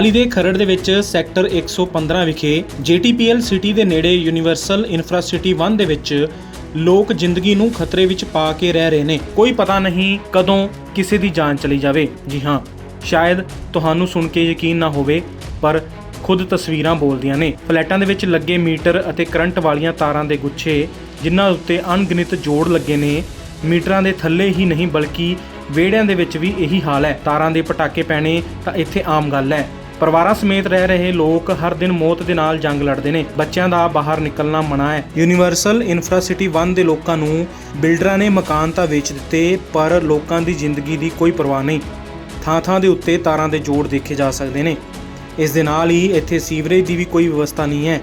ਮੋਹਾਲੀ ਦੇ ਖਰੜ ਦੇ ਵਿੱਚ ਸੈਕਟਰ 115 ਵਿਖੇ JTPL ਸਿਟੀ ਦੇ ਨੇੜੇ ਯੂਨੀਵਰਸਲ ਇਨਫਰਾਸਿਟੀ 1 ਦੇ ਵਿੱਚ ਲੋਕ ਜ਼ਿੰਦਗੀ ਨੂੰ ਖਤਰੇ ਵਿੱਚ ਪਾ ਕੇ ਰਹਿ ਰਹੇ ਨੇ। ਕੋਈ ਪਤਾ ਨਹੀਂ ਕਦੋਂ ਕਿਸੇ ਦੀ ਜਾਨ ਚਲੀ ਜਾਵੇ। ਜੀ ਹਾਂ, ਸ਼ਾਇਦ ਤੁਹਾਨੂੰ ਸੁਣ ਕੇ ਯਕੀਨ ਨਾ ਹੋਵੇ, ਪਰ ਖੁਦ ਤਸਵੀਰਾਂ ਬੋਲਦੀਆਂ ਨੇ। ਫਲੈਟਾਂ ਦੇ ਵਿੱਚ ਲੱਗੇ ਮੀਟਰ ਅਤੇ ਕਰੰਟ ਵਾਲੀਆਂ ਤਾਰਾਂ ਦੇ ਗੁੱਛੇ, ਜਿਨ੍ਹਾਂ ਉੱਤੇ ਅਣਗਿਣਤ ਜੋੜ ਲੱਗੇ ਨੇ, ਮੀਟਰਾਂ ਦੇ ਥੱਲੇ ਹੀ ਨਹੀਂ ਬਲਕਿ ਵਿਹੜਿਆਂ ਦੇ ਵਿੱਚ ਵੀ ਇਹੀ ਹਾਲ ਹੈ। ਤਾਰਾਂ ਦੇ ਪਟਾਕੇ ਪੈਣੇ ਤਾਂ ਇੱਥੇ ਆਮ ਗੱਲ ਹੈ। ਪਰਿਵਾਰਾਂ ਸਮੇਤ ਰਹਿ ਰਹੇ ਲੋਕ ਹਰ ਦਿਨ ਮੌਤ ਦੇ ਨਾਲ ਜੰਗ ਲੜਦੇ ਨੇ। ਬੱਚਿਆਂ ਦਾ ਬਾਹਰ ਨਿਕਲਣਾ ਮਨਾ ਹੈ। ਯੂਨੀਵਰਸਲ ਇਨਫਰਾਸਿਟੀ 1 ਦੇ ਲੋਕਾਂ ਨੂੰ ਬਿਲਡਰਾਂ ਨੇ ਮਕਾਨ ਤਾਂ ਵੇਚ ਦਿੱਤੇ, ਪਰ ਲੋਕਾਂ ਦੀ ਜ਼ਿੰਦਗੀ ਦੀ ਕੋਈ ਪਰਵਾਹ ਨਹੀਂ। ਥਾਂ-ਥਾਂ ਦੇ ਉੱਤੇ ਤਾਰਾਂ ਦੇ ਜੋੜ ਦੇਖੇ ਜਾ ਸਕਦੇ ਨੇ। ਇਸ ਦੇ ਨਾਲ ਹੀ ਇੱਥੇ ਸੀਵਰੇਜ ਦੀ ਵੀ ਕੋਈ ਵਿਵਸਥਾ ਨਹੀਂ ਹੈ।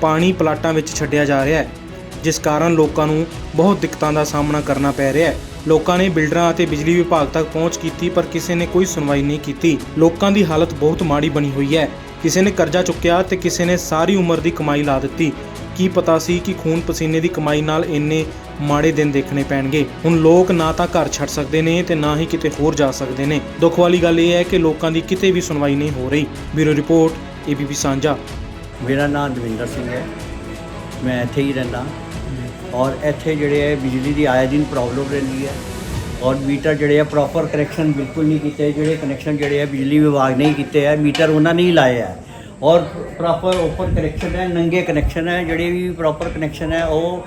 ਪਾਣੀ ਪਲਾਟਾਂ ਵਿੱਚ ਛੱਡਿਆ ਜਾ ਰਿਹਾ ਹੈ, ਜਿਸ ਕਾਰਨ ਲੋਕਾਂ ਨੂੰ ਬਹੁਤ ਦਿੱਕਤਾਂ ਦਾ ਸਾਹਮਣਾ ਕਰਨਾ ਪੈ ਰਿਹਾ ਹੈ। ਲੋਕਾਂ ਨੇ ਬਿਲਡਰਾਂ ਅਤੇ ਬਿਜਲੀ ਵਿਭਾਗ ਤੱਕ ਪਹੁੰਚ ਕੀਤੀ, ਪਰ ਕਿਸੇ ਨੇ ਕੋਈ ਸੁਣਵਾਈ ਨਹੀਂ ਕੀਤੀ। ਲੋਕਾਂ ਦੀ ਹਾਲਤ ਬਹੁਤ ਮਾੜੀ ਬਣੀ ਹੋਈ ਹੈ। ਕਿਸੇ ਨੇ ਕਰਜ਼ਾ ਚੁੱਕਿਆ ਤੇ ਕਿਸੇ ਨੇ ਸਾਰੀ ਉਮਰ ਦੀ ਕਮਾਈ ਲਾ ਦਿੱਤੀ। ਕੀ ਪਤਾ ਸੀ ਕਿ ਖੂਨ ਪਸੀਨੇ ਦੀ ਕਮਾਈ ਨਾਲ ਇੰਨੇ ਮਾੜੇ ਦਿਨ ਦੇਖਣੇ ਪੈਣਗੇ। ਹੁਣ ਲੋਕ ਨਾ ਤਾਂ ਘਰ ਛੱਡ ਸਕਦੇ ਨੇ ਤੇ ਨਾ ਹੀ ਕਿਤੇ ਹੋਰ ਜਾ ਸਕਦੇ ਨੇ। ਦੁੱਖ ਵਾਲੀ ਗੱਲ ਇਹ ਹੈ ਕਿ ਲੋਕਾਂ ਦੀ ਕਿਤੇ ਵੀ ਸੁਣਵਾਈ ਨਹੀਂ ਹੋ ਰਹੀ। ਬਿਊਰੋ ਰਿਪੋਰਟ, ਏਬੀਪੀ ਸਾਂਝਾ। ਮੇਰਾ ਨਾਮ ਦਵਿੰਦਰ ਸਿੰਘ ਹੈ। ਮੈਂ ਇੱਥੇ ਹੀ ਰਹਿੰਦਾ। ਔਰ ਇੱਥੇ ਜਿਹੜੇ ਹੈ ਬਿਜਲੀ ਦੀ ਆਏ ਦਿਨ ਪ੍ਰੋਬਲਮ ਰਹਿੰਦੀ ਹੈ ਔਰ ਮੀਟਰ ਜਿਹੜੇ ਆ ਪ੍ਰੋਪਰ ਕਨੈਕਸ਼ਨ ਬਿਲਕੁਲ ਨਹੀਂ ਕੀਤੇ, ਜਿਹੜੇ ਕਨੈਕਸ਼ਨ ਜਿਹੜੇ ਆ ਬਿਜਲੀ ਵਿਭਾਗ ਨੇ ਕੀਤੇ ਆ, ਮੀਟਰ ਉਹਨਾਂ ਨੇ ਹੀ ਲਾਏ ਆ। ਔਰ ਪ੍ਰੋਪਰ ਓਪਨ ਕਨੈਕਸ਼ਨ ਹੈ, ਨੰਗੇ ਕਨੈਕਸ਼ਨ ਹੈ, ਜਿਹੜੇ ਵੀ ਪ੍ਰੋਪਰ ਕਨੈਕਸ਼ਨ ਹੈ, ਉਹ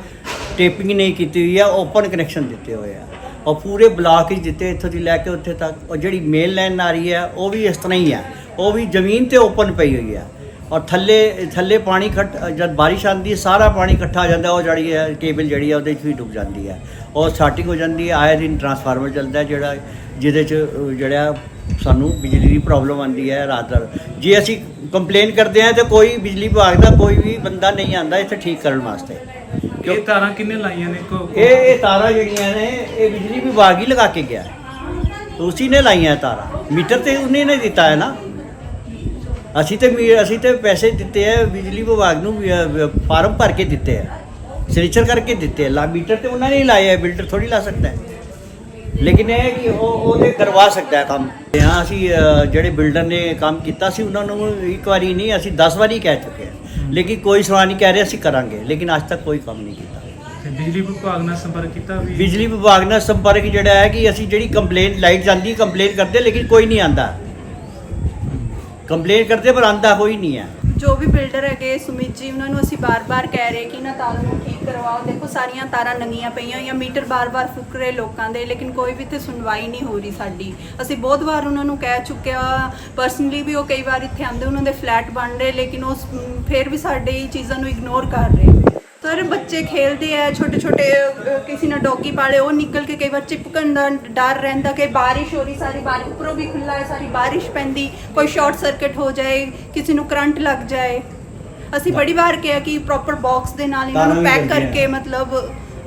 ਟੇਪਿੰਗ ਨਹੀਂ ਕੀਤੀ ਹੋਈ ਆ ਓਪਨ ਕਨੈਕਸ਼ਨ ਦਿੱਤੇ ਹੋਏ ਆ। ਔਰ ਪੂਰੇ ਬਲਾਕ ਹੀ ਦਿੱਤੇ ਇੱਥੋਂ ਦੀ ਲੈ ਕੇ ਉੱਥੇ ਤੱਕ। ਔਰ ਜਿਹੜੀ ਮੇਨ ਲਾਈਨ ਆ ਰਹੀ ਹੈ, ਉਹ ਵੀ ਇਸ ਤਰ੍ਹਾਂ ਹੀ ਆ। ਉਹ ਵੀ ਜ਼ਮੀਨ ਤੇ ਓਪਨ ਪਈ ਹੋਈ ਆ। ਔਰ ਥੱਲੇ ਥੱਲੇ ਪਾਣੀ ਖੱਟ ਜਦ ਬਾਰਿਸ਼ ਆਉਂਦੀ ਹੈ ਸਾਰਾ ਪਾਣੀ ਇਕੱਠਾ ਹੋ ਜਾਂਦਾ ਉਹ ਜਿਹੜੀ ਹੈ ਕੇਬਲ ਜਿਹੜੀ ਹੈ ਉਹਦੇ 'ਚ ਵੀ ਡੁੱਬ ਜਾਂਦੀ ਹੈ। ਔਰ ਸਟਾਰਟਿੰਗ ਹੋ ਜਾਂਦੀ ਹੈ ਆਏ ਦਿਨ ਟਰਾਂਸਫਾਰਮਰ ਚੱਲਦਾ ਹੈ ਜਿਹੜਾ ਜਿਹਦੇ 'ਚ ਜਿਹੜਾ ਸਾਨੂੰ ਬਿਜਲੀ ਦੀ ਪ੍ਰੋਬਲਮ ਆਉਂਦੀ ਹੈ ਰਾਤ ਦਰ ਜੇ ਅਸੀਂ ਕੰਪਲੇਨ ਕਰਦੇ ਹਾਂ ਤੇ ਕੋਈ ਬਿਜਲੀ ਵਿਭਾਗ ਦਾ ਕੋਈ ਵੀ ਬੰਦਾ ਨਹੀਂ ਆਂਦਾ ਇੱਥੇ ਠੀਕ ਕਰਨ ਵਾਸਤੇ। ਇਹ ਤਾਰਾਂ ਕਿੰਨੇ ਲਾਈਆਂ ਨੇ? ਕੋ ਇਹ ਇਹ ਤਾਰਾਂ ਜਿਹੜੀਆਂ ਨੇ ਇਹ ਬਿਜਲੀ ਵਿਭਾਗ ਹੀ ਲਗਾ ਕੇ ਗਿਆ। ਉਸੀ ਨੇ ਲਾਈਆਂ ਤਾਰਾਂ। ਮੀਟਰ ਤੇ ਉਹਨੇ ਨੇ ਦਿੱਤਾ ਹੈ ਨਾ। ਅਸੀਂ ਤੇ ਮੀ- ਅਸੀਂ ਤੇ ਪੈਸੇ ਦਿੱਤੇ ਆ ਬਿਜਲੀ ਵਿਭਾਗ ਨੂੰ ਵੀ, ਅ, ਫਾਰਮ ਭਰ ਕੇ ਦਿੱਤੇ ਆ। ਸਿਗਨੇਚਰ ਕਰਕੇ ਦਿੱਤੇ ਆ। ਲਾ ਮੀਟਰ ਤੇ ਉਹਨਾਂ ਨੇ ਹੀ ਲਾਏ ਆ ਬਿਲਡਰ ਥੋੜੀ ਲਾ ਸਕਦਾ ਹੈ। ਲੇਕਿਨ ਇਹ ਹੈ ਕਿ ਉਹ ਉਹਦੇ ਕਰਵਾ ਸਕਦਾ ਹੈ ਕੰਮ। ਤੇ ਹਾਂ ਅਸੀਂ ਅ, ਜਿਹੜੇ ਬਿਲਡਰ ਨੇ ਕੰਮ ਕੀਤਾ ਸੀ ਉਹਨਾਂ ਨੂੰ ਇੱਕ ਵਾਰੀ ਨਹੀਂ ਅਸੀਂ 10 ਵਾਰੀ ਕਹਿ ਚੁੱਕੇ ਹਾਂ। ਲੇਕਿਨ ਕੋਈ ਸਵਾਲ ਨਹੀਂ ਕਹਿ ਰਿਹਾ ਅਸੀਂ ਕਰਾਂਗੇ। ਲੇਕਿਨ ਅੱਜ ਤੱਕ ਕੋਈ ਕੰਮ ਨਹੀਂ ਕੀਤਾ। ਬਿਜਲੀ ਵਿਭਾਗ ਨਾਲ ਸੰਪਰਕ ਕੀਤਾ ਵੀ ਬਿਜਲੀ ਵਿਭਾਗ ਨਾਲ ਸੰਪਰਕ ਜਿਹੜਾ ਹੈ ਕਿ ਅਸੀਂ ਜਿਹੜੀ ਕੰਪਲੇਨ ਲਾਈਟ ਜਾਂਦੀ ਕੰਪਲੇਨ ਕਰਦੇ ਲੇਕਿਨ ਕੋਈ ਨਹੀਂ ਆਂਦਾ। ਕੰਪਲੇਨ ਕਰਦੇ ਪਰ ਆਂਦਾ ਕੋਈ ਨਹੀਂ ਹੈ। ਜੋ ਵੀ ਬਿਲਡਰ ਹੈਗੇ, ਸੁਮਿਤ ਜੀ, ਉਹਨਾਂ ਨੂੰ ਅਸੀਂ ਬਾਰ-ਬਾਰ ਕਹਿ ਰਹੇ ਕਿ ਇਹਨਾਂ ਤਾਰਾਂ ਨੂੰ ਠੀਕ ਕਰਵਾਓ। ਦੇਖੋ, ਸਾਰੀਆਂ ਤਾਰਾਂ ਨੰਗੀਆਂ ਪਈਆਂ ਹੋਈਆਂ, ਮੀਟਰ ਬਾਰ-ਬਾਰ ਫੁੱਕ ਰਹੇ ਲੋਕਾਂ ਦੇ, ਲੇਕਿਨ ਕੋਈ ਵੀ ਤੇ ਸੁਣਵਾਈ ਨਹੀਂ ਹੋ ਰਹੀ ਸਾਡੀ। ਅਸੀਂ ਬਹੁਤ ਵਾਰ ਉਹਨਾਂ ਨੂੰ ਕਹਿ ਚੁੱਕਿਆ ਪਰਸਨਲੀ ਵੀ ਉਹ ਕਈ ਵਾਰ ਇੱਥੇ ਆਉਂਦੇ, ਉਹਨਾਂ ਦੇ ਫਲੈਟ ਬਣ ਰਹੇ, ਲੇਕਿਨ ਉਹ ਸ- ਫਿਰ ਵੀ ਸਾਡੀ ਚੀਜ਼ਾਂ ਨੂੰ ਇਗਨੋਰ ਕਰ ਰਹੇ। ਸਰ ਬੱਚੇ ਖੇਲਦੇ ਆ ਛੋਟੇ ਛੋਟੇ ਕਿਸੇ ਨੇ ਡੌਗੀ ਪਾਲੇ ਉਹ ਨਿਕਲ ਕੇ ਕਈ ਵਾਰ ਚਿਪਕਣ ਦਾ ਡਰ ਰਹਿੰਦਾ ਕਿ ਬਾਰਿਸ਼ ਹੋ ਰਹੀ ਸਾਰੀ ਬਾਰਿਸ਼ ਉੱਪਰੋਂ ਵੀ ਖੁੱਲਾ ਹੈ ਸਾਰੀ ਬਾਰਿਸ਼ ਪੈਂਦੀ ਕੋਈ ਸ਼ਾਰਟ ਸਰਕਟ ਹੋ ਜਾਏ ਕਿਸੇ ਨੂੰ ਕਰੰਟ ਲੱਗ ਜਾਏ। ਅਸੀਂ ਬੜੀ ਵਾਰ ਕਿਹਾ ਕਿ ਪ੍ਰੋਪਰ ਬਾਕਸ ਦੇ ਨਾਲ ਇਹਨਾਂ ਨੂੰ ਪੈਕ। ਕਰਕੇ ਮਤਲਬ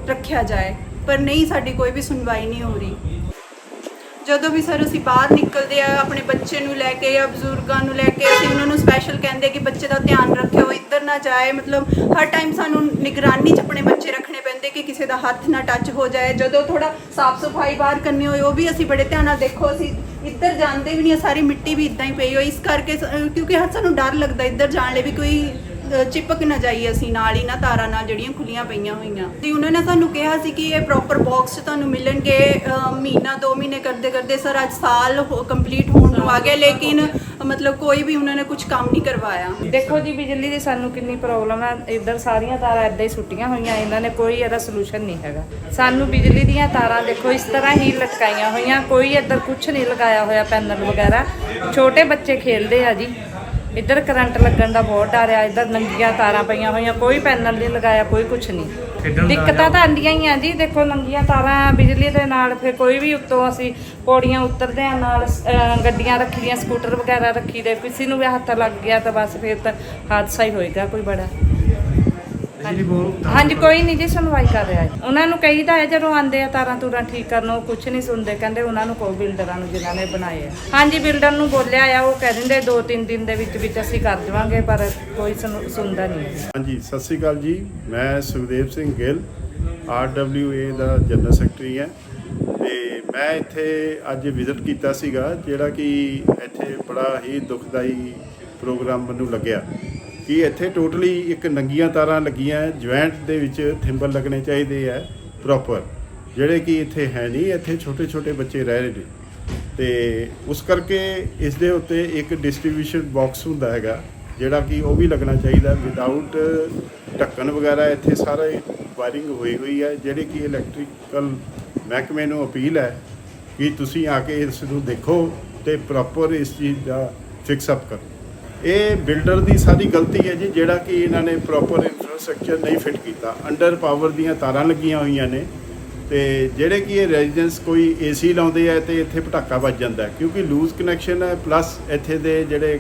ਰੱਖਿਆ ਜਾਏ ਪਰ ਨਹੀਂ ਸਾਡੀ ਕੋਈ ਵੀ ਸੁਣਵਾਈ ਨਹੀਂ ਹੋ ਰਹੀ। ਜਦੋਂ ਵੀ ਸਰ ਅਸੀਂ ਬਾਹਰ ਨਿਕਲਦੇ ਆ ਆਪਣੇ ਬੱਚੇ ਨੂੰ ਲੈ ਕੇ ਜਾਂ ਬਜ਼ੁਰਗਾਂ ਨੂੰ ਲੈ ਕੇ ਅਸੀਂ ਉਹਨਾਂ ਨੂੰ ਸਪੈਸ਼ਲ ਕਹਿੰਦੇ ਕਿ ਬੱਚੇ ਦਾ ਧਿਆਨ ਰੱਖਿਓ। ਇੱਧਰ ਨਾ ਜਾਏ ਮਤਲਬ ਹਰ ਟਾਈਮ ਸਾਨੂੰ ਨਿਗਰਾਨੀ 'ਚ ਆਪਣੇ ਬੱਚੇ ਰੱਖਣੇ ਪੈਂਦੇ ਕਿ ਕਿਸੇ ਦਾ ਹੱਥ ਨਾ ਟੱਚ ਹੋ ਜਾਏ। ਜਦੋਂ ਥੋੜਾ ਸਾਫ਼ ਸਫ਼ਾਈ ਬਾਹਰ ਕਰਨੀ ਹੋਏ ਉਹ ਵੀ ਅਸੀਂ ਬੜੇ ਧਿਆਨ ਨਾਲ ਦੇਖੋ ਅਸੀਂ ਇੱਧਰ ਜਾਂਦੇ ਵੀ ਨਹੀਂ ਸਾਰੀ ਮਿੱਟੀ ਵੀ ਇਦਾਂ ਹੀ ਪਈ ਹੋਈ। ਇਸ ਕਰਕੇ ਸ- ਕਿਉਂਕਿ ਹਰ ਸਾਨੂੰ ਡਰ ਲੱਗਦਾ ਇੱਧਰ ਜਾਣ ਲਈ ਵੀ ਕੋਈ ਅ, ਚਿਪਕ ਨਾ ਜਾਈਏ ਅਸੀਂ ਨਾਲ ਹੀ ਨਾ ਤਾਰਾਂ ਨਾਲ ਜਿਹੜੀਆਂ ਖੁੱਲੀਆਂ ਪਈਆਂ ਹੋਈਆਂ। ਤੇ ਉਹਨਾਂ ਨੇ ਸਾਨੂੰ ਕਿਹਾ ਸੀ ਕਿ ਇਹ ਪ੍ਰੋਪਰ ਬਾਕਸ ਤੁਹਾਨੂੰ ਮਿਲਣਗੇ ਅ, ਮਹੀਨਾ 2 ਮਹੀਨੇ ਕਰਦੇ ਕਰਦੇ ਸਰ ਅੱਜ ਸਾਲ ਕੰਪਲੀਟ ਹੋਣ ਨੂੰ ਆ ਗਿਆ। ਲੇਕਿਨ ਮਤਲਬ ਕੋਈ ਵੀ ਉਹਨਾਂ ਨੇ ਕੁਝ ਕੰਮ ਨਹੀਂ ਕਰਵਾਇਆ। ਦੇਖੋ ਜੀ, ਬਿਜਲੀ ਦੀ ਸਾਨੂੰ ਕਿੰਨੀ ਪ੍ਰੋਬਲਮ ਹੈ ਇੱਧਰ ਸਾਰੀਆਂ ਤਾਰਾਂ ਇੱਦਾਂ ਹੀ ਸੁੱਟੀਆਂ ਹੋਈਆਂ, ਇਹਨਾਂ ਨੇ ਕੋਈ ਇਹਦਾ ਸੋਲੂਸ਼ਨ ਨਹੀਂ ਹੈਗਾ। ਸਾਨੂੰ ਬਿਜਲੀ ਦੀਆਂ ਤਾਰਾਂ ਦੇਖੋ, ਇਸ ਤਰ੍ਹਾਂ ਹੀ ਲਟਕਾਈਆਂ ਹੋਈਆਂ, ਕੋਈ ਇੱਧਰ ਕੁਝ ਨਹੀਂ ਲਗਾਇਆ ਹੋਇਆ ਪੈਨਲ ਵਗੈਰਾ। ਛੋਟੇ ਬੱਚੇ ਖੇਲਦੇ ਆ ਜੀ। ਇੱਧਰ ਕਰੰਟ ਲੱਗਣ ਦਾ ਬਹੁਤ ਡਰ ਆ ਇੱਧਰ ਨੰਗੀਆਂ ਤਾਰਾਂ ਪਈਆਂ ਹੋਈਆਂ ਕੋਈ ਪੈਨਲ ਨਹੀਂ ਲਗਾਇਆ ਕੋਈ ਕੁਝ ਨਹੀਂ। ਦਿੱਕਤਾਂ ਤਾਂ ਆਂਦੀਆਂ ਹੀ ਆ ਜੀ ਦੇਖੋ ਨੰਗੀਆਂ ਤਾਰਾਂ ਬਿਜਲੀ ਦੇ ਨਾਲ ਫਿਰ ਕੋਈ ਵੀ ਉੱਤੋਂ ਅਸੀਂ ਪੌੜੀਆਂ ਉਤਰਦੇ ਆ ਨਾਲ ਅਹ, ਗੱਡੀਆਂ ਰੱਖੀ ਦੀਆਂ ਸਕੂਟਰ ਵਗੈਰਾ ਰੱਖੀ ਦੇ ਕਿਸੇ ਨੂੰ ਵੀ ਹੱਥ ਲੱਗ ਗਿਆ ਤਾਂ ਬਸ ਫਿਰ ਤਾਂ ਹਾਦਸਾ ਹੀ ਹੋਏਗਾ ਕੋਈ ਬੜਾ। ਹਾਂਜੀ ਕੋਈ ਨਹੀਂ ਜੀ ਸੁਣਵਾਈ ਕਰ ਰਿਹਾ ਜੀ। ਉਹਨਾਂ ਨੂੰ ਕਹੀਦਾ ਹੈ ਜਦੋਂ ਆਂਦੇ ਆ ਤਾਰਾਂ ਤੂਰਾਂ ਠੀਕ ਕਰਨ ਉਹ ਕੁਝ ਨਹੀਂ ਸੁਣਦੇ ਕਹਿੰਦੇ ਉਹਨਾਂ ਨੂੰ ਕੋ ਬਿਲਡਰਾਂ ਨੂੰ ਜਿਨ੍ਹਾਂ ਨੇ ਬਣਾਏ ਆ। ਹਾਂਜੀ ਬਿਲਡਰ ਨੂੰ ਬੋਲਿਆ ਆ ਉਹ ਕਹਿ ਦਿੰਦੇ ਦੋ ਤਿੰਨ ਦਿਨ ਦੇ ਵਿੱਚ ਵਿੱਚ ਅਸੀਂ ਕਰ ਦੇਵਾਂਗੇ ਪਰ ਕੋਈ ਸੁਣ- ਸੁਣਦਾ ਨਹੀਂ ਹਾਂਜੀ ਸਤਿ ਸ੍ਰੀ ਅਕਾਲ ਜੀ। ਮੈਂ ਸੁਖਦੇਵ ਸਿੰਘ ਗਿੱਲ ਆਰਡਬਲਯੂਏ ਦਾ ਜਨਰਲ ਸੈਕਟਰੀ ਹਾਂ। ਤੇ ਮੈਂ ਇੱਥੇ ਅੱਜ ਵਿਜ਼ਿਟ ਕੀਤਾ ਸੀਗਾ ਜਿਹੜਾ ਕਿ ਇੱਥੇ ਬੜਾ ਹੀ ਦੁਖਦਾਈ ਪ੍ਰੋਗਰਾਮ ਮੈਨੂੰ ਲੱਗਿਆ। ਕਿ ਇੱਥੇ ਟੋਟਲੀ ਇੱਕ ਨੰਗੀਆਂ ਤਾਰਾਂ ਲੱਗੀਆਂ, ਜੁਆਇੰਟ ਦੇ ਵਿੱਚ ਥਿੰਬਲ ਲੱਗਣੇ ਚਾਹੀਦੇ ਆ ਪ੍ਰੋਪਰ ਜਿਹੜੇ ਕਿ ਇੱਥੇ ਹੈ ਨਹੀਂ, ਇੱਥੇ ਛੋਟੇ ਛੋਟੇ ਬੱਚੇ ਰਹਿ ਰਹੇ ਨੇ। ਤੇ ਉਸ ਕਰਕੇ ਇਸ ਦੇ ਉੱਤੇ ਇੱਕ ਡਿਸਟ੍ਰੀਬਿਊਸ਼ਨ ਬਾਕਸ ਹੁੰਦਾ ਹੈਗਾ, ਜਿਹੜਾ ਕਿ ਉਹ ਵੀ ਲੱਗਣਾ ਚਾਹੀਦਾ। ਵਿਦਆਊਟ ਢੱਕਣ ਵਗੈਰਾ, ਇੱਥੇ ਸਾਰਾ ਵਾਇਰਿੰਗ ਹੋਈ ਹੋਈ ਹੈ ਜਿਹੜੇ ਕਿ ਇਲੈਕਟ੍ਰੀਕਲ ਮਹਿਕਮੇ ਨੂੰ ਅਪੀਲ ਹੈ ਕਿ ਤੁਸੀਂ ਆ ਕੇ ਇਸ ਨੂੰ ਦੇਖੋ ਤੇ ਪ੍ਰੋਪਰ ਇਸ ਚੀਜ਼ ਦਾ ਫਿਕਸ ਅਪ ਕਰੋ। ਇਹ ਬਿਲਡਰ ਦੀ ਸਾਰੀ ਗਲਤੀ ਹੈ ਜੀ ਜਿਹੜਾ ਕਿ ਇਹਨਾਂ ਨੇ ਪ੍ਰੋਪਰ ਇਨਫਰਾਸਟ੍ਰਕਚਰ ਨਹੀਂ ਫਿੱਟ ਕੀਤਾ। ਅੰਡਰ ਪਾਵਰ ਦੀਆਂ ਤਾਰਾਂ ਲੱਗੀਆਂ ਹੋਈਆਂ ਨੇ ਤੇ ਜਿਹੜੇ ਕਿ ਇਹ ਰੈਜ਼ੀਡੈਂਸ ਕੋਈ ਏਸੀ ਲਾਉਂਦੇ ਆ ਤੇ ਇੱਥੇ ਪਟਾਕਾ ਵੱਜ ਜਾਂਦਾ ਕਿਉਂਕਿ ਲੂਜ਼ ਕਨੈਕਸ਼ਨ ਹੈ ਪਲੱਸ ਇੱਥੇ ਦੇ ਜਿਹੜੇ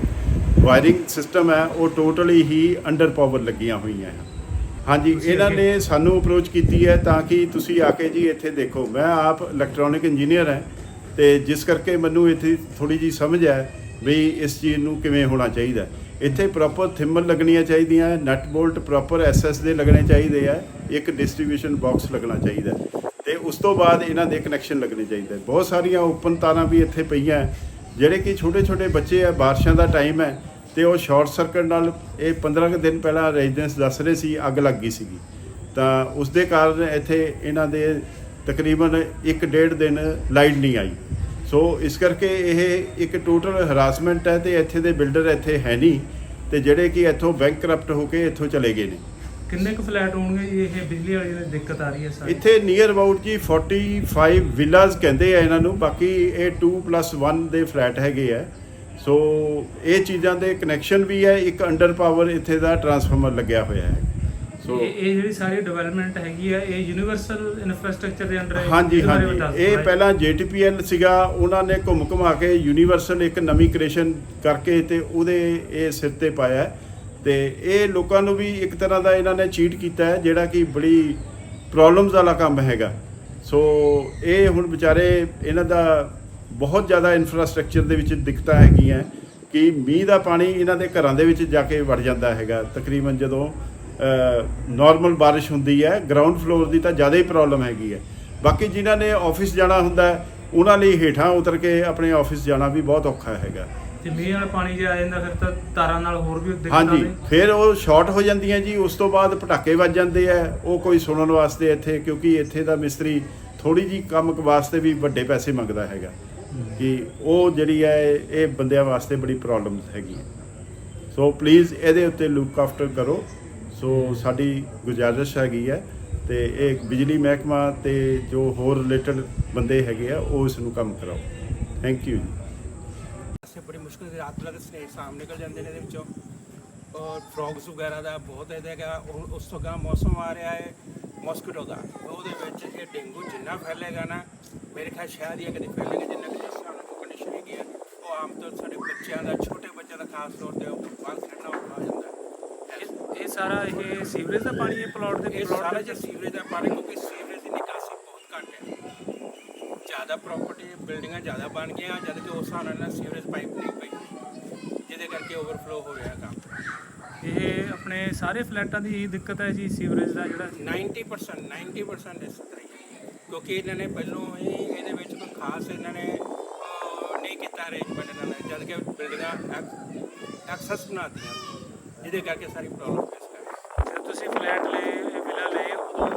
ਵਾਇਰਿੰਗ ਸਿਸਟਮ ਹੈ ਉਹ ਟੋਟਲੀ ਹੀ ਅੰਡਰ ਪਾਵਰ ਲੱਗੀਆਂ ਹੋਈਆਂ ਹੈ ਹਾਂਜੀ ਇਹਨਾਂ ਨੇ ਸਾਨੂੰ ਅਪਰੋਚ ਕੀਤੀ ਹੈ ਤਾਂ ਕਿ ਤੁਸੀਂ ਆ ਕੇ ਜੀ ਇੱਥੇ ਦੇਖੋ। ਮੈਂ ਆਪ ਇਲੈਕਟ੍ਰੋਨਿਕ ਇੰਜੀਨੀਅਰ ਹਾਂ ਤੇ ਜਿਸ ਕਰਕੇ ਮੈਨੂੰ ਇੱਥੇ ਥੋੜੀ ਜੀ ਸਮਝ ਹੈ ਵੀ ਇਸ ਚੀਜ਼ ਨੂੰ ਕਿਵੇਂ ਹੋਣਾ ਚਾਹੀਦਾ ਇੱਥੇ ਪ੍ਰੋਪਰ ਥਿੰਬਲ ਲੱਗਣੀਆਂ ਚਾਹੀਦੀਆਂ ਨਟ ਬੋਲਟ ਪ੍ਰੋਪਰ ਐਸਐਸ ਦੇ ਲੱਗਣੇ ਚਾਹੀਦੇ ਆ ਇੱਕ ਡਿਸਟ੍ਰੀਬਿਊਸ਼ਨ ਬਾਕਸ ਲੱਗਣਾ ਚਾਹੀਦਾ ਹੈ। ਤੇ ਉਸ ਤੋਂ ਬਾਅਦ ਇਹਨਾਂ ਦੇ ਕਨੈਕਸ਼ਨ ਲੱਗਣੇ ਚਾਹੀਦੇ ਬਹੁਤ ਸਾਰੀਆਂ ਓਪਨ ਤਾਰਾਂ ਵੀ ਇੱਥੇ ਪਈਆਂ ਹੈ, ਜਿਹੜੇ ਕਿ ਛੋਟੇ ਛੋਟੇ ਬੱਚੇ ਆ ਬਾਰਿਸ਼ਾਂ ਦਾ ਟਾਈਮ ਹੈ ਤੇ ਉਹ ਸ਼ਾਰਟ ਸਰਕਟ ਨਾਲ ਇਹ 15 ਕੁ ਦਿਨ ਪਹਿਲਾਂ ਰੈਜ਼ੀਡੈਂਸ ਦੱਸ ਰਹੇ ਸੀ ਅੱਗ ਲੱਗ ਗਈ ਸੀਗੀ। ਤਾਂ ਉਸ ਦੇ ਕਾਰਨ ਇੱਥੇ ਇਹਨਾਂ ਦੇ ਤਕਰੀਬਨ 1.5 ਦਿਨ ਲਾਈਟ ਨਹੀਂ ਆਈ। ਸੋ ਇਸ ਕਰਕੇ ਇਹ ਇੱਕ ਟੋਟਲ ਹਰਾਸਮੈਂਟ ਹੈ ਤੇ ਇੱਥੇ ਦੇ ਬਿਲਡਰ ਇੱਥੇ ਹੈ ਨਹੀਂ ਤੇ ਜਿਹੜੇ ਕਿ ਇੱਥੋਂ ਬੈਂਕਰਪਟ ਹੋ ਕੇ ਇੱਥੋਂ ਚਲੇ ਗਏ ਨੇ। ਕਿੰਨੇ ਕੁ ਫਲੈਟ ਹੋਣਗੇ ਜੀ? ਇਹ ਬਿਜਲੀ ਵਾਲੀ ਦੀ ਦਿੱਕਤ ਆ ਰਹੀ ਹੈ ਸਾਰੀ। ਇੱਥੇ ਨੀਅਰ ਅਬਾਊਟ ਜੀ 45 ਵਿਲਾਸ ਕਹਿੰਦੇ ਆ ਇਹਨਾਂ ਨੂੰ ਬਾਕੀ ਇਹ 2+1 ਦੇ ਫਲੈਟ ਹੈਗੇ ਆ। ਸੋ ਇਹ ਚੀਜ਼ਾਂ ਦੇ ਕਨੈਕਸ਼ਨ ਵੀ ਹੈ ਇੱਕ ਅੰਡਰ ਪਾਵਰ ਇੱਥੇ ਦਾ ਟਰਾਂਸਫਾਰਮਰ ਲੱਗਿਆ ਹੋਇਆ ਹੈ। ਸੋ ਇਹ ਇਹ ਜਿਹੜੀ ਸਾਰੀ ਡਿਵੈਲਪਮੈਂਟ ਹੈਗੀ ਆ ਇਹ ਯੂਨੀਵਰਸਲ ਇਨਫਰਾਸਟ੍ਰਕਚਰ ਦੇ ਅੰਡਰ ਹਾਂਜੀ ਹਾਂਜੀ। ਇਹ ਪਹਿਲਾਂ JTPL ਸੀਗਾ ਉਹਨਾਂ ਨੇ ਘੁੰਮ ਘੁਮਾ ਕੇ ਯੂਨੀਵਰਸਲ ਇੱਕ ਨਵੀਂ ਕ੍ਰੀਏਸ਼ਨ ਕਰਕੇ ਤੇ ਉਹਦੇ ਇਹ ਸਿਰ ਤੇ ਪਾਇਆ। ਹੈ। ਤੇ ਇਹ ਲੋਕਾਂ ਨੂੰ ਵੀ ਇੱਕ ਤਰ੍ਹਾਂ ਦਾ ਇਹਨਾਂ ਨੇ ਚੀਟ ਕੀਤਾ ਹੈ ਜਿਹੜਾ ਕਿ ਬੜੀ ਪ੍ਰੋਬਲਮਸ ਵਾਲਾ ਕੰਮ ਹੈਗਾ। ਸੋ ਇਹ ਹੁਣ ਵਿਚਾਰੇ ਇਹਨਾਂ ਦਾ ਬਹੁਤ ਜ਼ਿਆਦਾ ਇਨਫਰਾਸਟ੍ਰਕਚਰ ਦੇ ਵਿੱਚ ਦਿੱਕਤਾਂ ਹੈਗੀਆਂ ਕਿ ਮੀਂਹ ਦਾ ਪਾਣੀ ਇਹਨਾਂ ਦੇ ਘਰਾਂ ਦੇ ਵਿੱਚ ਜਾ ਕੇ ਵੜ ਜਾਂਦਾ ਹੈਗਾ। ਤਕਰੀਬਨ ਜਦੋਂ ਨਾਰਮਲ ਬਾਰਿਸ਼ ਹੁੰਦੀ ਹੈ ਗਰਾਊਂਡ ਫਲੋਰ ਦੀ ਤਾਂ ਜ਼ਿਆਦਾ ਹੀ ਪ੍ਰੋਬਲਮ ਹੈਗੀ ਹੈ। ਬਾਕੀ ਜਿਨ੍ਹਾਂ ਨੇ ਆਫਿਸ ਜਾਣਾ ਹੁੰਦਾ ਉਹਨਾਂ ਲਈ ਹੇਠਾਂ ਉਤਰ ਕੇ ਆਪਣੇ ਆਫਿਸ ਜਾਣਾ ਵੀ ਬਹੁਤ ਔਖਾ ਹੈਗਾ। ਤੇ ਮੀਂਹ ਵਾਲਾ ਪਾਣੀ ਜੇ ਆ ਜਾਂਦਾ ਫਿਰ ਤਾਂ ਤਾਰਾਂ ਨਾਲ ਹੋਰ ਵੀ ਦਿੱਕਤ ਹਾਂਜੀ ਫਿਰ ਉਹ ਸ਼ਾਰਟ ਹੋ ਜਾਂਦੀਆਂ ਜੀ ਉਸ ਤੋਂ ਬਾਅਦ ਪਟਾਕੇ ਵੱਜ ਜਾਂਦੇ ਆ ਉਹ ਕੋਈ ਸੁਣਨ ਵਾਸਤੇ ਇੱਥੇ ਕਿਉਂਕਿ ਇੱਥੇ ਦਾ ਮਿਸਤਰੀ ਥੋੜੀ ਜੀ ਕੰਮ ਵਾਸਤੇ ਵੀ ਵੱਡੇ ਪੈਸੇ ਮੰਗਦਾ ਹੈਗਾ। ਕਿ ਉਹ ਜਿਹੜੀ ਹੈ ਇਹ ਬੰਦਿਆਂ ਵਾਸਤੇ ਬੜੀ ਪ੍ਰੋਬਲਮ ਹੈਗੀ ਸੋ ਪਲੀਜ਼ ਇਹਦੇ ਉੱਤੇ ਲੁੱਕ ਆਫਟਰ ਕਰੋ। ਸੋ ਸਾਡੀ ਗੁਜ਼ਾਰਿਸ਼ ਹੈਗੀ ਹੈ ਤੇ ਇਹ ਬਿਜਲੀ ਮਹਿਕਮਾ ਤੇ ਜੋ ਹੋਰ ਰਿਲੇਟਡ ਬੰਦੇ ਹੈਗੇ ਆ, ਉਹ ਇਸ ਨੂੰ ਕੰਮ ਕਰਾਓ। ਥੈਂਕ ਯੂ ਜੀ। ਬੜੀ ਮੁਸ਼ਕਿਲ ਦੇ ਰਾਤ ਰਾਤ ਸਨੇਕ ਸਾਹਮ ਨਿਕਲ ਜਾਂਦੇ ਨੇ ਇਹਦੇ ਵਿੱਚੋਂ। ਔਰ ਫਰੋਗਸ ਵਗੈਰਾ ਦਾ ਬਹੁਤ ਇਹਦਾ ਹੈਗਾ ਉਸ ਤੋਂ ਗਾ ਮੌਸਮ ਆ ਰਿਹਾ ਹੈ, ਮੋਸਕੀਟੋ ਦਾ। ਉਹਦੇ ਵਿੱਚ ਇਹ ਡੇਂਗੂ ਜਿੰਨਾ ਫੈਲੇਗਾ ਨਾ, ਮੇਰੇ ਖਿਆਲ ਸ਼ਾਇਦ ਹੀ ਕਦੇ ਫੈਲੇਗਾ, ਜਿੰਨਾ ਕਿ ਜਿਸ ਕੰਡੀਸ਼ਨ ਹੈਗੀ ਆ, ਉਹ ਆਮ ਤੌਰ ਸਾਡੇ ਬੱਚਿਆਂ ਦਾ, ਛੋਟੇ ਬੱਚਿਆਂ ਦਾ ਖਾਸ ਤੌਰ ਤੇ ਉਹ ਬਾਹਰ ਖੇਡਣਾ ਔਖਾ ਹੋ ਜਾਂਦਾ ਹੈ ਇਹ- ਇਹ ਸਾਰਾ ਇਹ ਸੀਵਰੇਜ ਦਾ ਪਾਣੀ ਇਹ ਪਲਾਟ ਦੇ ਇਹ plot ਸਾਰਾ ਦੇ ਜੇ ਸੀਵਰੇਜ ਦਾ ਪਾਣੀ ਕਿਉਂਕਿ ਸੀਵਰੇਜ ਦੀ ਨਿਕਾਸੀ ਬਹੁਤ ਘੱਟ ਹੈ। ਜ਼ਿਆਦਾ ਪ੍ਰਾਪਰਟੀ ਬਿਲਡਿੰਗਾਂ ਜ਼ਿਆਦਾ ਬਣ ਗਈਆਂ ਜਦ ਕਿ ਉਸ ਹਿਸਾਬ ਨਾਲ ਸੀਵਰੇਜ ਪਾਈਪ ਨਹੀਂ ਪਈ। ਜਿਹਦੇ ਕਰਕੇ ਓਵਰਫਲੋ ਹੋ ਰਿਹਾ ਕੰਮ। ਇਹ ਆਪਣੇ ਸਾਰੇ ਫਲੈਟਾਂ ਦੀ ਇਹ ਦਿੱਕਤ ਹੈ ਜੀ ਸੀਵਰੇਜ ਦਾ ਜਿਹੜਾ 90% 90% ਇਸ ਤਰ੍ਹਾਂ ਹੀ ਹੈ। ਕਿਉਂਕਿ ਇਹਨਾਂ ਨੇ ਪਹਿਲੋਂ ਹੀ ਇਹਦੇ ਵਿੱਚ ਕੋਈ ਖਾਸ ਇਹਨਾਂ ਨੇ ਅਹ, ਨਹੀਂ ਕੀਤਾ ਅਰੇਂਜਮੈਂਟ ਇਹਨਾਂ ਨੇ ਜਦ ਕਿ ਬਿਲਡਿੰਗਾਂ ਐਕਸੈਸ ਬਣਾਤੀਆਂ ਜਿਹਦੇ ਕਰਕੇ ਸਾਰੀ ਪ੍ਰੋਬਲਮ ਲਏ ਇਹ ਵਿਲਾ ਲਏ ਉਦੋਂ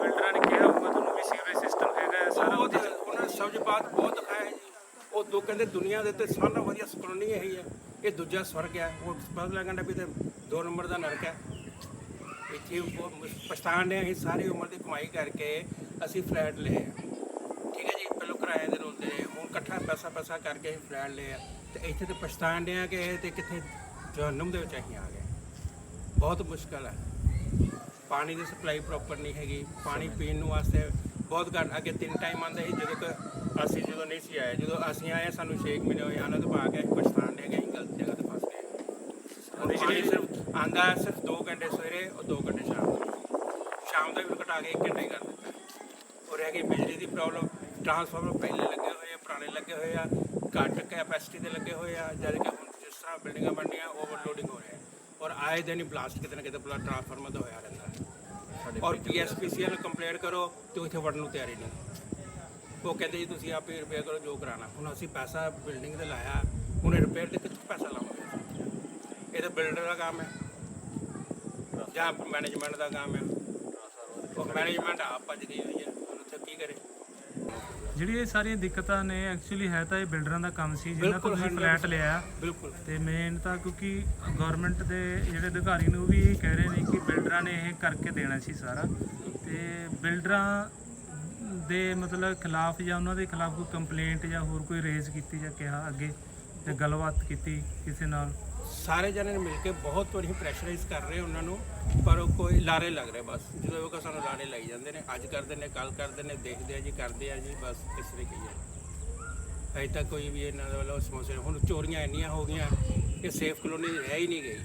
ਬਿਲਡਰਾਂ ਨੇ ਕਿਹਾ ਹੋਊਗਾ ਤੁਹਾਨੂੰ ਵੀ ਸੀਵਰੇਜ ਸਿਸਟਮ ਹੈਗਾ ਸਾਰਾ ਬਹੁਤ ਉਹਨਾਂ ਨੇ ਸਬਜ ਬਾਤ ਬਹੁਤ ਦਿਖਾਇਆ ਜੀ। ਉਹ ਦੋ ਕਹਿੰਦੇ ਦੁਨੀਆ ਦੇ ਉੱਤੇ ਸਾਰਾ ਵਧੀਆ ਕਲੋਨੀ ਇਹੀ ਹੈ। ਇਹ ਦੂਜਾ ਸਵਰਗ ਹੈ। ਉਹ ਪਤਾ ਲੱਗਣ ਦਾ ਵੀ ਤੇ ਦੋ ਨੰਬਰ ਦਾ ਨਰਕ ਹੈ। ਇੱਥੇ ਉਹ ਪਛਤਾਣ ਨੇ ਅਸੀਂ ਸਾਰੀ ਉਮਰ ਦੀ ਕਮਾਈ ਕਰਕੇ ਅਸੀਂ ਫਲੈਟ ਲਏ ਠੀਕ ਹੈ ਜੀ ਪਹਿਲੋਂ ਕਿਰਾਏ ਦੇ ਰੋਲਦੇ ਹੁਣ ਇਕੱਠਾ ਪੈਸਾ ਪੈਸਾ ਕਰਕੇ ਅਸੀਂ ਫਲੈਟ ਲਏ ਆ। ਤੇ ਇੱਥੇ ਤੇ ਪਛਤਾਣ ਆ ਕਿ ਇਹ ਤੇ ਕਿੱਥੇ ਜਹਨਮ ਦੇ ਵਿੱਚ ਅਸੀਂ ਆ ਗਏ। ਬਹੁਤ ਮੁਸ਼ਕਲ ਹੈ। ਪਾਣੀ ਦੀ ਸਪਲਾਈ ਪ੍ਰੋਪਰ ਨਹੀਂ ਹੈਗੀ। ਪਾਣੀ ਪੀਣ ਨੂੰ ਵਾਸਤੇ ਬਹੁਤ ਘੱਟ ਅੱਗੇ ਤਿੰਨ ਟਾਈਮ ਆਉਂਦਾ ਸੀ ਜਦੋਂ ਕਿ ਅਸੀਂ ਜਦੋਂ ਨਹੀਂ ਸੀ ਆਏ ਜਦੋਂ ਅਸੀਂ ਆਏ ਸਾਨੂੰ 6 ਮਹੀਨੇ ਹੋਏ ਆਨੰਦ ਤੋਂ ਪਾ ਕੇ ਪਛਤਾਣ ਗਏ ਅਸੀਂ ਗਲਤ ਜਗ੍ਹਾ ਤੇ ਫਸ ਗਏ। ਪਾਣੀ ਸਿਰਫ ਆਂਦਾ ਸਿਰਫ 2 ਘੰਟੇ ਸਵੇਰੇ ਔਰ 2 ਘੰਟੇ ਸ਼ਾਮ ਨੂੰ। ਸ਼ਾਮ ਦਾ ਵੀ ਘਟਾ ਕੇ 1 ਘੰਟਾ ਹੀ ਕਰ ਦਿੱਤਾ। ਔਰ ਰਹਿ ਗਈ ਬਿਜਲੀ ਦੀ ਪ੍ਰੋਬਲਮ ਟਰਾਂਸਫਾਰਮਰ ਪਹਿਲੇ ਲੱਗੇ ਹੋਏ ਆ ਪੁਰਾਣੇ ਲੱਗੇ ਹੋਏ ਆ ਘੱਟ ਕੈਪੈਸਿਟੀ ਦੇ ਲੱਗੇ ਹੋਏ ਆ ਜਦ ਕਿ ਹੁਣ ਜਿਸ ਤਰ੍ਹਾਂ ਬਿਲਡਿੰਗਾਂ ਬਣਨੀਆਂ ਓਵਰਲੋਡਿੰਗ ਹੋ ਰਿਹਾ ਹੈ ਔਰ ਆਏ ਦਿਨ ਹੀ ਬਲਾਸਟ ਕਿਤੇ ਨਾ ਕਿਤੇ ਪੂਰਾ ਟਰਾਂਸਫਾਰਮਰ ਦਾ ਹੋਇਆ ਰਹਿੰਦਾ। ਹੈ ਔਰ ਪੀਐਸਪੀਸੀਐਲ ਕੰਪਲੇਂਟ ਕਰੋ ਤੇ ਉੱਥੇ ਵੜਨ ਨੂੰ ਤਿਆਰੀ ਨਹੀਂ। ਉਹ ਕਹਿੰਦੇ ਜੀ, ਤੁਸੀਂ ਆਪੇ ਰਿਪੇਅਰ ਕਰੋ, ਜੋ ਕਰਾਣਾ ਹੁਣ ਅਸੀਂ ਪੈਸਾ ਬਿਲਡਿੰਗ ਤੇ ਲਾਇਆ, ਹੁਣ ਰਿਪੇਅਰ ਤੇ ਕਿੱਥੋਂ ਪੈਸਾ ਲਾਵਾਂਗੇ? ਇਹ ਤਾਂ ਬਿਲਡਰ ਦਾ ਕੰਮ ਹੈ। ਜਾਂ ਮੈਨੇਜਮੈਂਟ ਦਾ ਕੰਮ ਹੈ। ਉਹ ਮੈਨੇਜਮੈਂਟ ਆਪ ਭੱਜ ਗਈ ਹੋਈ ਹੈ। ਹੁਣ ਉੱਥੇ ਕੀ ਕਰੇ? ਜਿਹੜੀ ਇਹ ਸਾਰੀਆਂ ਦਿੱਕਤਾਂ ਨੇ ਐਕਚੁਅਲੀ ਹੈ ਤਾਂ ਇਹ ਬਿਲਡਰਾਂ ਦਾ ਕੰਮ ਸੀ ਜਿਨ੍ਹਾਂ ਤੋਂ ਤੁਸੀਂ 100% ਫਲੈਟ ਲਿਆ। ਬਿਲਕੁਲ। ਤੇ ਮੇਨ ਤਾਂ ਕਿਉਂਕਿ ਗਵਰਨਮੈਂਟ ਦੇ ਜਿਹੜੇ ਅਧਿਕਾਰੀ ਨੇ ਉਹ ਵੀ ਇਹ ਕਹਿ ਰਹੇ ਨੇ ਕਿ ਬਿਲਡਰਾਂ ਨੇ ਇਹ ਕਰਕੇ ਦੇਣਾ ਸੀ ਸਾਰਾ। ਤੇ ਬਿਲਡਰਾਂ ਦੇ ਮਤਲਬ ਖਿਲਾਫ ਜਾਂ ਉਹਨਾਂ ਦੇ ਖਿਲਾਫ ਕੋਈ ਕੰਪਲੇਂਟ ਜਾਂ ਹੋਰ ਕੋਈ ਰੇਜ਼ ਕੀਤੀ ਜਾਂ ਕਿਹਾ ਅੱਗੇ ਜਾਂ ਗੱਲਬਾਤ ਕੀਤੀ ਕਿਸੇ ਨਾਲ? ਸਾਰੇ ਜਣੇ ਮਿਲ ਕੇ ਬਹੁਤ ਵਾਰੀ ਪ੍ਰੈਸ਼ਰਾਈਜ਼ ਕਰ ਰਹੇ ਉਹਨਾਂ ਨੂੰ, ਪਰ ਉਹ ਕੋਈ ਲਾਰੇ ਲੱਗ ਰਹੇ ਬਸ। ਜਦੋਂ ਉਹ ਸਾਨੂੰ ਲਾਰੇ ਲਾਈ ਜਾਂਦੇ ਨੇ, ਅੱਜ ਕਰਦੇ ਨੇ ਕੱਲ ਕਰਦੇ ਨੇ, ਦੇਖਦੇ ਆ ਜੀ, ਕਰਦੇ ਆ ਜੀ, ਬਸ ਇਸ ਤਰ੍ਹਾਂ ਕਹੀਏ। ਅਜੇ ਤੱਕ ਕੋਈ ਵੀ ਇਹਨਾਂ ਦੇ ਵੱਲੋਂ ਸਮੋਸੇ ਹੁਣ ਚੋਰੀਆਂ ਇੰਨੀਆਂ ਹੋ ਗਈਆਂ ਕਿ ਸੇਫ ਕਲੋਨੀ ਰਹਿ ਹੀ ਨਹੀਂ ਗਈ।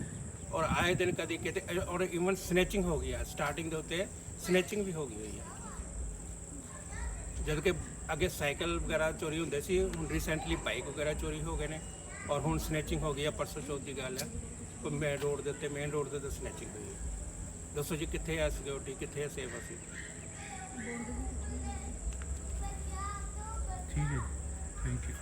ਔਰ ਆਏ ਦਿਨ ਕਦੀ ਕਿਤੇ ਔਰ ਇਵਨ ਸਨੈਚਿੰਗ ਹੋ ਗਈ ਆ। ਸਟਾਰਟਿੰਗ ਦੇ ਉੱਤੇ ਸਨੈਚਿੰਗ ਵੀ ਹੋ ਗਈ ਹੋਈ ਆ। ਜਦ ਕਿ ਅੱਗੇ ਸਾਈਕਲ ਵਗੈਰਾ ਚੋਰੀ ਹੁੰਦੇ ਸੀ, ਹੁਣ ਰੀਸੈਂਟਲੀ ਬਾਈਕ ਵਗੈਰਾ ਚੋਰੀ ਹੋ ਗਏ ਨੇ। ਔਰ ਹੁਣ ਸਨੈਚਿੰਗ ਹੋ ਗਈ ਆ, ਪਰਸੋਂ ਚੌਥ ਦੀ ਗੱਲ ਹੈ। ਕੋਈ ਮੇਨ ਰੋਡ ਦੇ ਉੱਤੇ ਮੇਨ ਰੋਡ ਦੇ ਉੱਤੇ ਸਨੈਚਿੰਗ ਹੋਈ ਹੈ। ਦੱਸੋ ਜੀ ਕਿੱਥੇ ਆ ਸਿਕਿਉਰਿਟੀ ਕਿੱਥੇ ਆ ਸੇਫ ਅਸੀਂ? ਠੀਕ ਹੈ। Thank you